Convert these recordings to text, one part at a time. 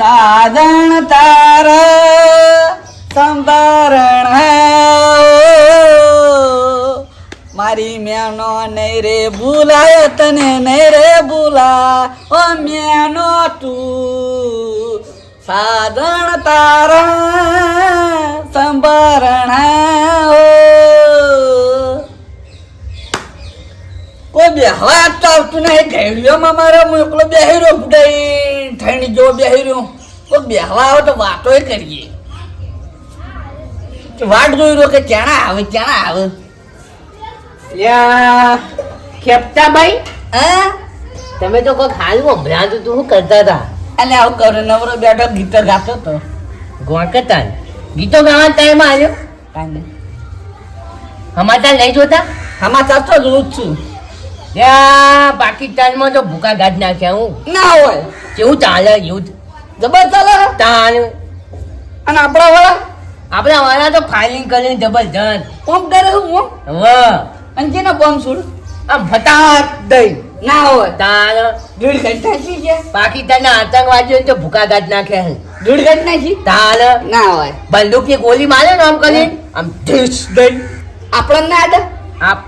સાધણ તાર સંભરણ મારી મેનો નહીં રે ભૂલાય, તને નહીં રે ભૂલા ઓ મેનો તું, સાધન તાર સંભરણ કોઈ બેહવા તો આવતું નહીં. ઘેડિયોમાં મારે હું એકલો બેહી રહ્યો ફૂટાઈ થઈને જો બેહી રહ્યો. કોઈ બેહવા આવે તો વાતો કરીએ. વાટ જોઈ રહ્યો કે ક્યાં આવે ક્યાં આવે? ખેપટાભાઈ હા? તમે તો કોઈ ખાલી ભ્રાંત તું શું કરતા હતા? અને આવું કરો નવરો બેઠો ગીતો ગાતો તો ગોળકતા ગીતો ગાવાનો ટાઈમ આવ્યો? કાંઈ સમાચાર નહીં જોતા? સમાચાર તો જોઉં છું. ત્યાં પાકિસ્તાનમાં તો ભૂકા ગાજ નાખ્યા હું. ના હોય. કેવું ચાલે યુદ્ધ જબર ચાલે. તાન. અને આપણા વાળા? આપણા વાળા તો ફાઇલિંગ કરીને જબરજસ્ત. પંપ કરે હું? હું અને જેને બોમ્બ છોડ આમ ફટાક દઈ ના હોય. તાન. ઘટના છી છે. પાકિસ્તાનના આતંકવાદીઓને તો ભૂકા ગાજ નાખ્યા હે દૂધ ઘટના છી તાન. ના હોય. બંદૂકની ગોલી મારે ને આમ કરીને? આમ ધીસ. દઈ આપણને ના આડે આપ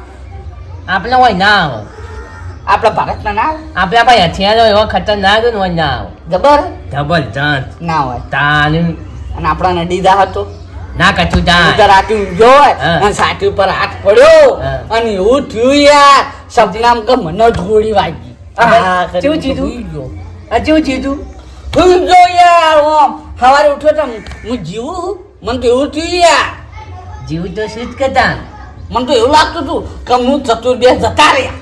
આપણે હોય ના આવે આપણા ભારતના ના આવે આપણા ભાઈ હથિયારો એવા ખતરનાક હોય ના આવે જબર? જબરજસ્ત ના હોય. તાન. અને આપણા નડીદા હતો. ના કચું ઊંઝો હોય હા. અને સાથી ઉપર હાથ પડ્યો. અને એવું થયું યાર સપનામ કે મને ધોળી વાગી. કેવું. આ કેવું ચીધું હું જો યાર ઓમ સવારે ઉઠ્યો તો હું જીવું? મને તો એવું થયું યાર. જીવું તો શું જ કરતા મને તો એવું લાગતું હતું કે હું ચતુર બે જતા રહ્યા.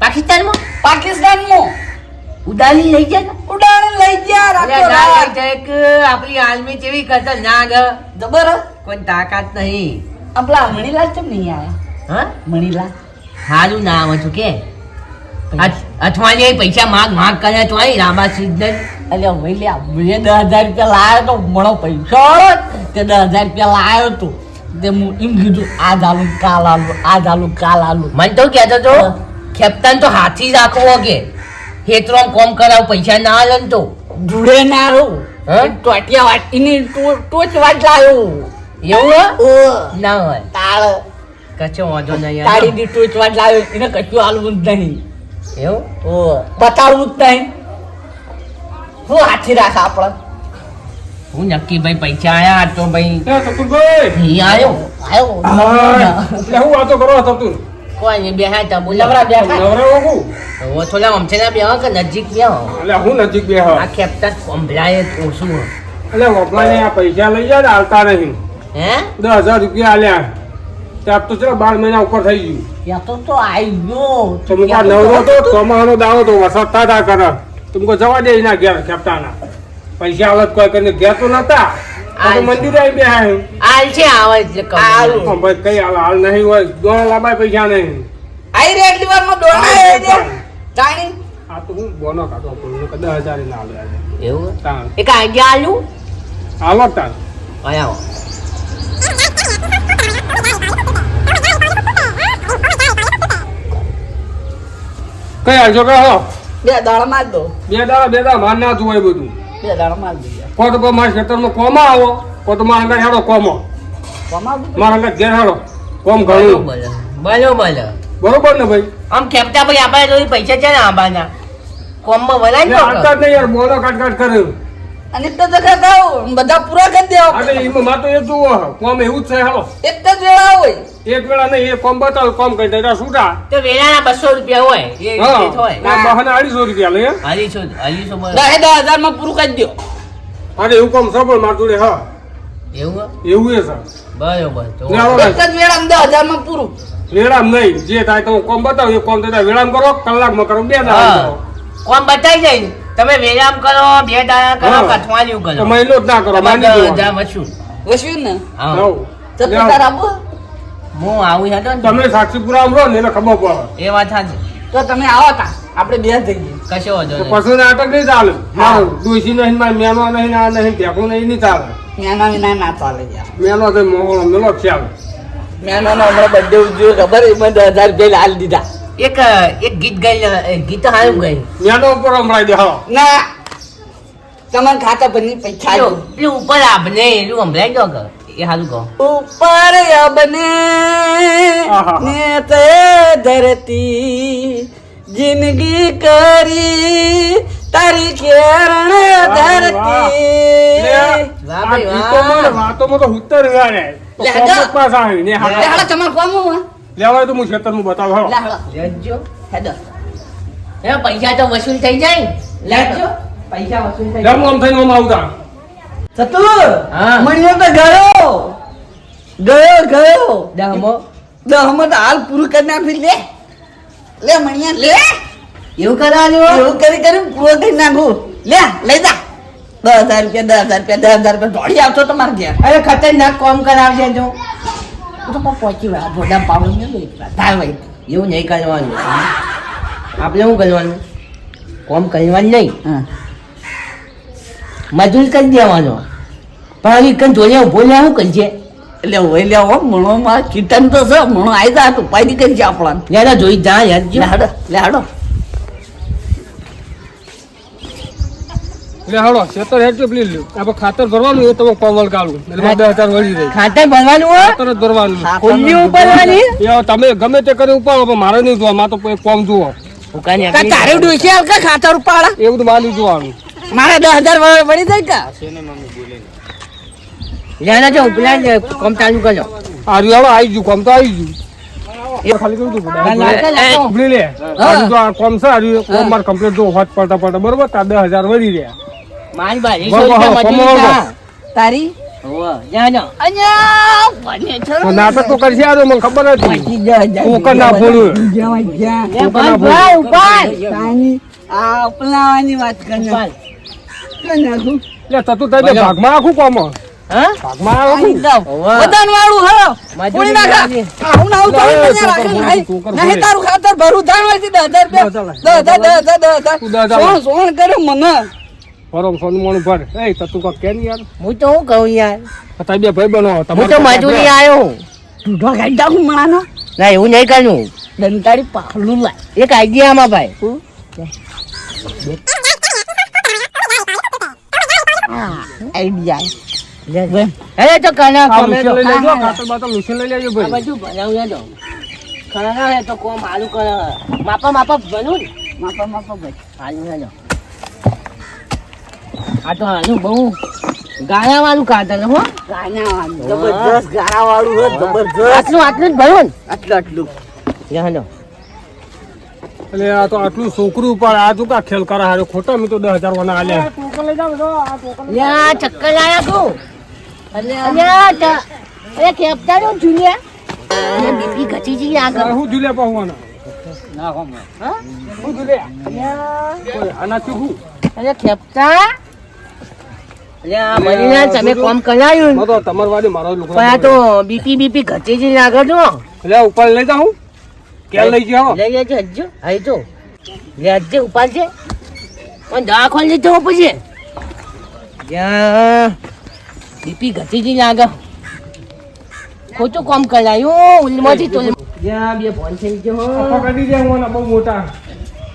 પાકિસ્તાનમાં? પાકિસ્તાનમાં. ઉડાની લઈ જાય ગયા? ના લઈ રાત. જાય કે આપણી આર્મી જેવી કરતા ના ગ જબર. કોઈ તાકાત નહીં. આપલા મણીલાલ કેમ નહીં આયા? હા? મણીલાલ. સારું ના આવે છું કે અઠવાડિયે પૈસા માગ માગ કરે તો અહીં રામા સિદ્ધન. એટલે ભાઈ લ્યા મેં દસ હજાર રૂપિયા લાવ્યો તો મણો પૈસા તે દસ હજાર રૂપિયા લાવ્યો તો. એમ કીધું આ આલુ કાલ આલુ આ આલુ કાલ આલુ મને તો કહેતો તો. ખેપતાન તો હાથી રાખવો કે હેતરો કોમ કરાવ પૈસા ના આલે તો. જુડે ના હા? ટોટિયા વાટીની ટોચ વાટ લાવ્યો એવું? ઓ. ના હોય. તાળ. કચો વાંધો નહીં યાર. તાળીની ટોચ વાટ લાવ્યો એને કશું આલવું જ નહીં. એવું? ઓ. જ નહીં. હું હાથી રાખ આપણે. હું નક્કી ભાઈ? પૈસા આયા તો ભાઈ. સતુરભાઈ અહીં આવ્યો આવ્યો એટલે હું વાતો કરો સતુર કોઈ નહીં બેહા તા બોલાવરા બેહા નવરા હું? હવે થોડા અમથે ના બેહો કે નજીક બેહા એટલે હું નજીક બેહા આ ખેપતા સંભળાય ઓછું એટલે વપરાને આ પૈસા લઈ જાય હાલતા નહીં. હે? દસ હજાર રૂપિયા આલ્યા. ત્યાં તો ચલો બાર મહિના ઉપર થઈ ગયું. ત્યાં તો તો આવી ગયો નવરો તો દાવો તો વરસાદ થતા કરે. તુમકો જવા દે એના ઘેર ખેપતાના પૈસા આવત કોઈ કરીને ઘેર તો નતા મંદિરે આવી બે હાલ છે આવે હાલ. ભાઈ કઈ હાલ હાલ નહીં હોય. દોણા લાંબા પૈસા નહીં. આઈ રેડ દિવસમાં ગયા. આ તો હું બોનો કાઢો હજાર ના આવે એવું એક આઈડિયા આલું. હાલો તાર. આયા આવો. કઈ હાલશો કે હો બે દાળ માર દો. બે દાળ બે દાળ. માર ના હોય બધું. બે દાડા માલ દઈએ. કો તો મારા ખેતરમાં કોમાં આવો કો તો મારા અંગા હેડો કોમો. કમાવું તો. મારા અંગા ઘેર હેડો. કોમ ઘણું. બરોબર બરોબર બરોબર ને ભાઈ? આમ કેપ્ટા ભાઈ આપણે પૈસા છે ને આંબાના? કોમમાં બનાવી ને નહીં યાર બોલો કાટ કાટ કરે અને એક જ જગ્યા ગાવ બધા પૂરા કરી દેવા અરે એમાં માં એ જુઓ કોમ એવું જ છે એક જ વેળા હોય. એક વેળા નહીં એ કોમ બતાવો કોમ કરી દે. છૂટા. તો રૂપિયા હોય. એ હોય બહાને રૂપિયા લે અઢીસો અઢીસો બરોબર. દસ દસ હજારમાં પૂરું કરી દો અરે એવું કોમ સફળ માર રે હા. એવું? એવું એ સર બરોબર તો એક જ માં પૂરું. વેળામ નહીં. જે થાય તો કોમ બતાવું એ કોમ થતા વેળામ કરો કલાકમાં કરો બે હા. કોમ બતાવી જાય તમે વ્યાયામ કરો બે દાણા કરો હા. કરો? તો મહિનો જ ના કરો માની દસ જવાનું. હજાર ને? હા. તો. તાર આપો હું આવું હતો તમે સાક્ષીપુરા આમ રહો ને એને ખબર પડે. એ વાત સાચી. તો તમે આવો તા. આપણે બે જઈએ કશો વાંધો. પશુ નાટક નહીં ચાલે. હા. મારું ડોશી નહીં મારે મેનો નહીં ના નહીં ટેકું નહીં નહીં ચાલે. મેના વિના ના ચાલે યાર. મેનો તો મોહળો મેલો ખ્યાલ મેનો નો હમણાં બર્થડે ઉજ્યો ખબર એમાં દસ હજાર રૂપિયા લાલ દીધા. એક એક ગીત ગાઈ ગીત હાયું ગાઈ મેનો ઉપર હમણાં દે હા ના. તમારા ખાતા બની પૈસા પેલું ઉપર આપને એનું સંભળાય દો કે એ હાલું કહો. ઉપર અબને ને તે ધરતી જિંદગી કરી તારી કેરણ ધરતી. વાહ આ વાહ. ગીતોમાં ને તો ઉત્તર રહ્યા ને તમારે કોમ હું, લેવાય તો હું ખેતરમાં બતાવું હાલો. લેજો હેડો. એ પૈસા તો વસૂલ થઈ જાય. લેજો. પૈસા વસૂલ થઈ જાય હું આમ થઈને આમ આવતા. ચતુર હા. મણિયો તો ગયો. ગયો ગયો. દહમો તો હાલ પૂરું કરી નાખી લે. લે મણિયા લે. એવું કરવાનું? એવું કરી કરી પૂરો કરી નાખું. લે લઈ જા. દસ હજાર રૂપિયા દસ હજાર રૂપિયા દસ હજાર રૂપિયા. દોડી આવતો તમારે ઘેર. અરે ખતરનાક કોમ કરાવજે તો. હું તો કોઈ પહોંચી વળ્યા? ભોડા પાવડું થાય ભાઈ એવું નહીં કરવાનું. આપણે શું કરવાનું? કોમ કરવાનું નહીં. મજૂર કરી દેવાનો. પણ કંઈ જોડે ઊભો લે શું કરજે? એટલે હોય લે હો મણો માં કીર્તન તો છે મણો આવી જા તું પાડી કરી છે આપણા જોઈ જા યાર હાડો લે હાડો. લે હાલો, ખેતર હેઠ પેલી લ્યો. આપણે ખાતર ભરવાનું એ તમે કોમલ કાઢું એટલે દસ હજાર વળી જાય. ખાતર ભરવાનું ખાતર જ ભરવાનું. ખુલ્લી ઉપાડવાની એ તમે ગમે તે કરી ઉપાડો પણ મારે નહીં જોવા મારે તો કોઈ કોમ જુઓ તારે ડોસી હાલ કે ખાતર ઉપાડા? એવું તો મારી જોવાનું. મારા દસ હજાર વળી જાય કા? લેના જો ઉપલા કોમ ચાલુ કરજો. આ હાલો, આવી ગયું કોમ તો આવી ગયું. જો કોમ છે કોમ મારે કમ્પ્લીટ જો હોત પડતા પડતા. બરોબર? તાર દસ હજાર વળી રહ્યા. મારી બારી. તારી? નાટક તો કરશે આ મને ખબર હતી કોકર ના ફોડ્યું. આ વાત કરી તતું ભાગમાં આખું કોમ? મને. ફરમ સોનું ભર. એ તું કોક કે યાર? હું તો હું કહું યાર? તાઈ બે ભાઈ બનો હું તો મજૂરી આવ્યો ઢૂંઢો કાઢી નાખું મણાનો. ના એવું નહીં કરવું. દંતાળી પાખલું લાય. એક આઈડિયામાં ભાઈ. આઈડિયા. લે અરે તો કના કોમ મશીન લઈ લેજો હા, હા. ખાતર બાતર મશીન લઈ લેજો ભાઈ. બધું બનાવ્યા તો. કના હે તો કોમ આલુ કરે માપા માપા બનું માપા માપા ભાઈ. આલુ હે તો આ તો આનું બહુ ગાળા વાળું કાતર હો. ગાણાવાળું. જબરજસ્ત ગાણાવાળું હે, જબરજસ્ત. આટલું આટલું જ ભરું આટલું આટલું. ને હેલો. એટલે આ તો આટલું છોકરું ઉપર આ તું કા ખેલ કરા હારે. ખોટા મી તો દસ હજાર વાના આલ્યા. યા ચક્કર લાયા તું. અલ્યા ચ- અરે ખેપતા નું જુલિયા. અરે બીપી ઘટી જઈ આગળ. હું જુલે પાહવાના હા? હું જુલિયા? આનાથી હું? અરે ખેપતા મરીના તમે કોમ કરાયું. તો તમાર વાડી મારો લોકો આ તો બીપી બીપી ઘટી જઈ લાગે જો એટલે ઉપર લઈ જાઉં? કે લઈ જાઓ લઈ જજો હજુ અહીં તો લે હજુ ઉપાડ છે પણ દવાખાને લઈ જવો પછી. જ્યાં બીપી ઘટી જઈ આગળ ખોટું કોમ કરાયું ઉલમાંથી તો જ્યાં બે ફોન થઈ ગયો પકડી દે હું બહુ મોટા.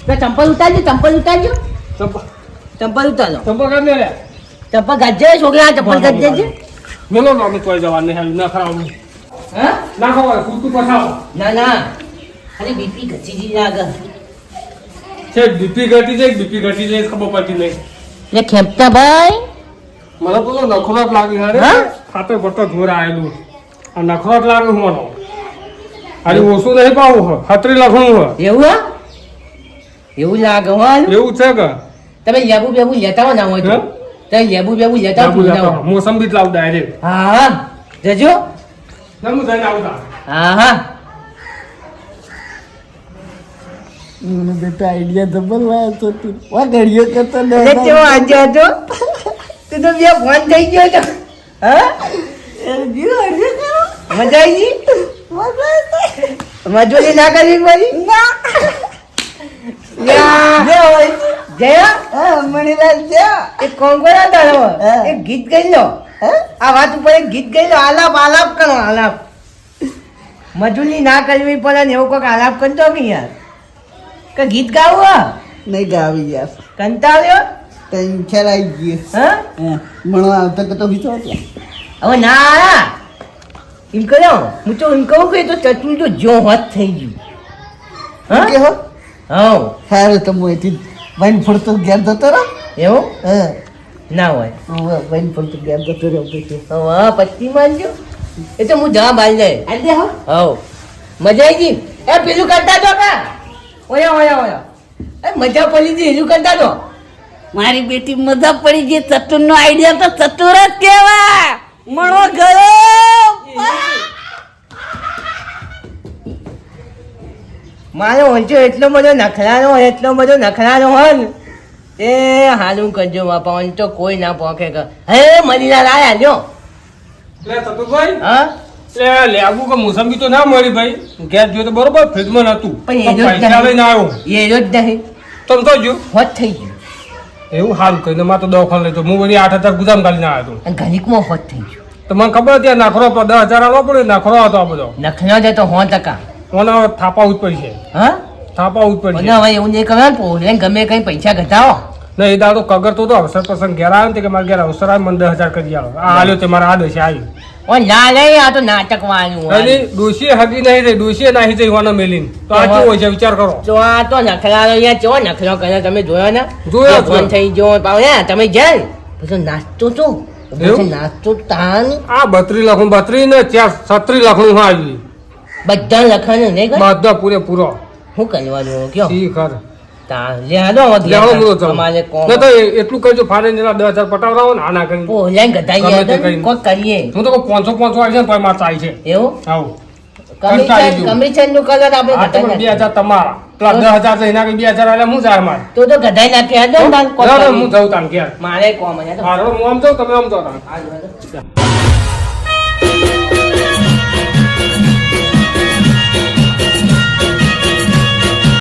ચંપલ ઉતારજો ચંપલ ઉતારજો. ચંપલ. ઉતારો. ચંપલ કાઢ લે. ચંપલ ગાજે છોકરા ચપ્પલ ગાજે છે? મેલો અમે કોઈ જવા નહીં હાલ ના ખાવું હે? ના ખાવ કુર્તું પછાવ ના ના. ખાલી બીપી ઘટી જી આગળ. છે બીપી ઘટી જાય બીપી ઘટી જાય ખબર પડતી નહીં. લે ખેપતા ભાઈ. મને પેલો નખરોટ લાગી હારે. હા? ખાતે પડતો ઘોર આવેલું આ નખરોટ લાગે હું મને અરે ઓછું નહીં પાવું હ ખતરી લખણું એવું હા? એવું લાગે હો એવું છે કે? તમે લેબુ બેબુ લેતા હોય ના હોય તો? તમે લેબુ બેબુ લેતા. મોસંબી જ લાવ ડાયરેક્ટ હા હા. જજો. નમુ થઈને આવતા હા હા. મને બેટા આઈડિયા જબર વાય તો તું. વા ગડિયો કરતો ને હજાર. કેવો આજે હતો? તે તો બે ફોન થઈ ગયો તો હા? એ હજી કરો. મજા આવી મજા આવી. મજૂરી ના કરી મારી ના. ના. હોય. જયા? મણીલાલ જા. એક કોમ કરો તારો એક ગીત ગાઈ લો હે? આ વાત ઉપર એક ગીત ગાઈ લો આલાપ આલાપ કરો આલાપ. મજૂરી ના કરવી પડે ને એવું કોઈક આલાપ કરતો કે યાર. કે ગીત ગાવું? નહીં ગાવી યાર. કંટાળ્યો? ચાર આવી ગયું. હા? હા, આવતો કે તો બીજો હવે ના એમ કર્યો હું તો એમ કહું કે તો ચટણી તો જો હોત થઈ ગયું. હા? કે હો હા સારું તો હું અહીંથી વાઈન ફરતો ઘેર જતો રહો એવું? હા. ના હોય. હવે વાઈન ફરતો ઘેર જતો રહ્યો પછી હા પછી માનજો એ તો હું જવાબ આવી જાય આ દે હો. હવ. મજા આવી ગઈ? એ પેલું કરતા તો કા ઓયા ઓયા ઓયા. એ મજા પડી ગઈ એલું કરતા તો મારી બેટી મજા પડી ગઈ. ચતુર નો આઈડિયા તો ચતુર જ કેવા મણો ગયો મારો ઊંચો એટલો બધો નખરાનો હોય એટલો બધો નખરાનો હોય ને તે હાલું કરજો બાપા ઊંચો તો કોઈ ના પોખે કર હે મરીલા લાયા લ્યો. લે ચતુરભાઈ હા? એટલે લેવું કે મોસંબી તો ના મળી ભાઈ. ગેસ જોયું તો બરોબર ફ્રીજમાં નતું પણ જો પૈસા લઈને આવ્યો. એ રોજ નહીં. તમે તો જો. હોત થઈ ગયું. એવું સારું કરીને મારે તો દવાખાને લઈ તો હું વળી આઠ હજાર ગુદામ કાઢીને આવ્યો હતો. ઘણીકમાં હોત થઈ ગયું. તો મને ખબર હતી નખરો દસ હજાર આવવા પડે નખરો હતો આ બધો. નખરો જાય તો હો ટકા. હવે થાપાવું જ પડશે હા? થાપાવું જ છે. પડશે હવે એવું નહીં કરો ને ગમે કઈ પૈસા ઘટાવો ના એ દાડો કગર તો તો અવસર પ્રસંગ ઘેર આવ્યો ને કે મારે ઘેર અવસર આવે મને દસ હજાર કરી આવો આ હાલ્યો તે મારા આ દશે આવ્યું ઓ ના લઈ આ તો નાટક વાળું અને ડોશીએ હગી નહીં રે ડોશીએ નાહી જઈ હોનો મેલીન. તો આ કેવું હોય છે વિચાર કરો. જો આ તો નખરાનો અહીંયા ચો નખરો કરે તમે જોયો ને? જોયો ફોન જ. થઈ ગયો પાવ તમે જાય. પછી નાસ્તો તો. નાસ્તો નાચતો તાન. આ બત્રી લાખ બત્રી ને ચાર છત્રી લાખનું આવ્યું બધા લખવાનું નહીં બધા પૂરેપૂરો શું કરવાનું કયો? ઈ કર. તા લે હાલો હવે લેવડો ઘેર મૂળો ચાલો. અમારે કોમ તો એટલું કરજો ફાડે ને એના દસ હજાર પટાવરાવો ને આના કરી પોલે ગધાઈ ગયા કરીને. કોક કરીએ. હું તો પાંચસો પાંચસો આવી છે પછી મારે છે એવું? આવું. કમિશન કમિશનનું કલર આપણે તો બે હજાર તમારા. પેલા દસ હજાર એના હજાર આલે હું જાય મારે. તો તો ગધાઈ નાખી. હું? જઉં તાન કે મારે કોમ અહીંયા તો. હારો હું આમ જાઉં તમે આમ જાઓ તાન. હાલો, હાલો.